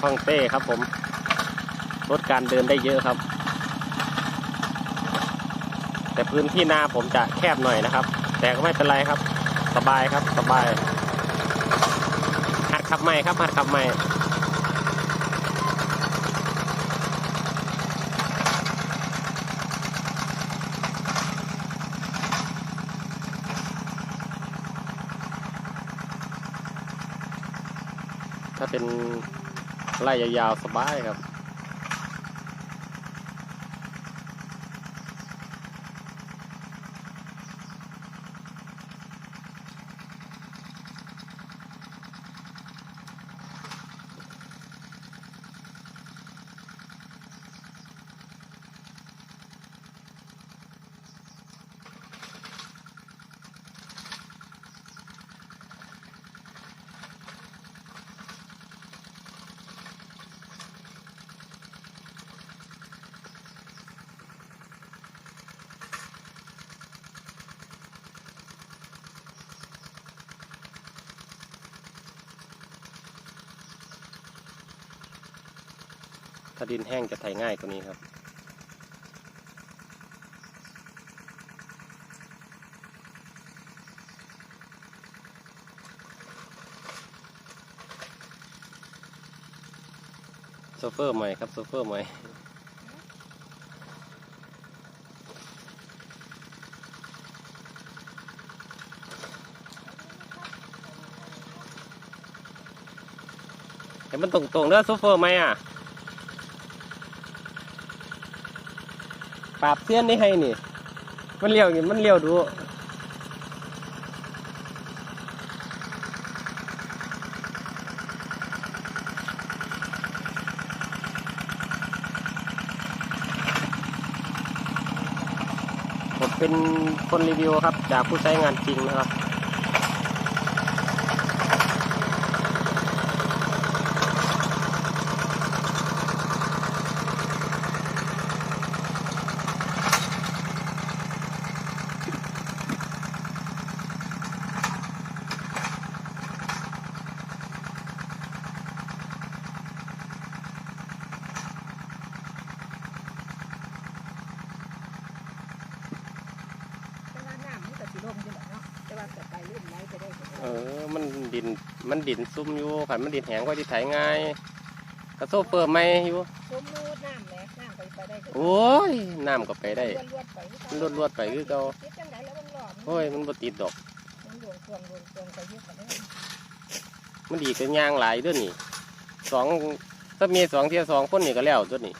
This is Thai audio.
คล่องเต้ครับผมลดการเดินได้เยอะครับ แต่พื้นที่นาผมจะแคบหน่อยนะครับ แต่ก็ไม่เป็นไรครับ สบายครับสบายหัดขับใหม่ครับหัดขับใหม่ถ้าเป็น ไล่ยาวๆสบายครับ ถ้าดินแห้งจะไถง่ายกว่านี้ครับ โซเฟอร์ใหม่ครับ โซเฟอร์ใหม่แต่มันตรงๆเด้อโซเฟอร์ไหมอะ ปราบเสี้ยนนี่ให้นี่ มันเลี้ยวนี่มันเลี้ยวดูผมเป็นคนรีวิวครับ จากผู้ใช้งานจริงนะครับ แต่ว่าน้ำมันก็สิลงอยู่แหละเนาะแต่ว่าจะไปเล่นไหนจะได้ก็ได้ เออ มันดิน มันดินซุ่มอยู่ขันมันดินแห้งก็จะไถง่ายกระโซเปิดไหมอยู่ สมมูดน้ำแหละน้ำไปไปได้ก็โอ้ย น้ำก็ไปได้ ลวดๆไปมันลวดๆไปคือเก่า คิดจังไดแล้วมันหลอมโอ้ย มันบ่ติดดอก มันหลวงควงหลวงควงไปเยอะกว่านี้มันดีกันย่างหลายเด้วยนี่สองถ้ามีสองเที่ยสองคนนี่ก็แล้วตัวนี่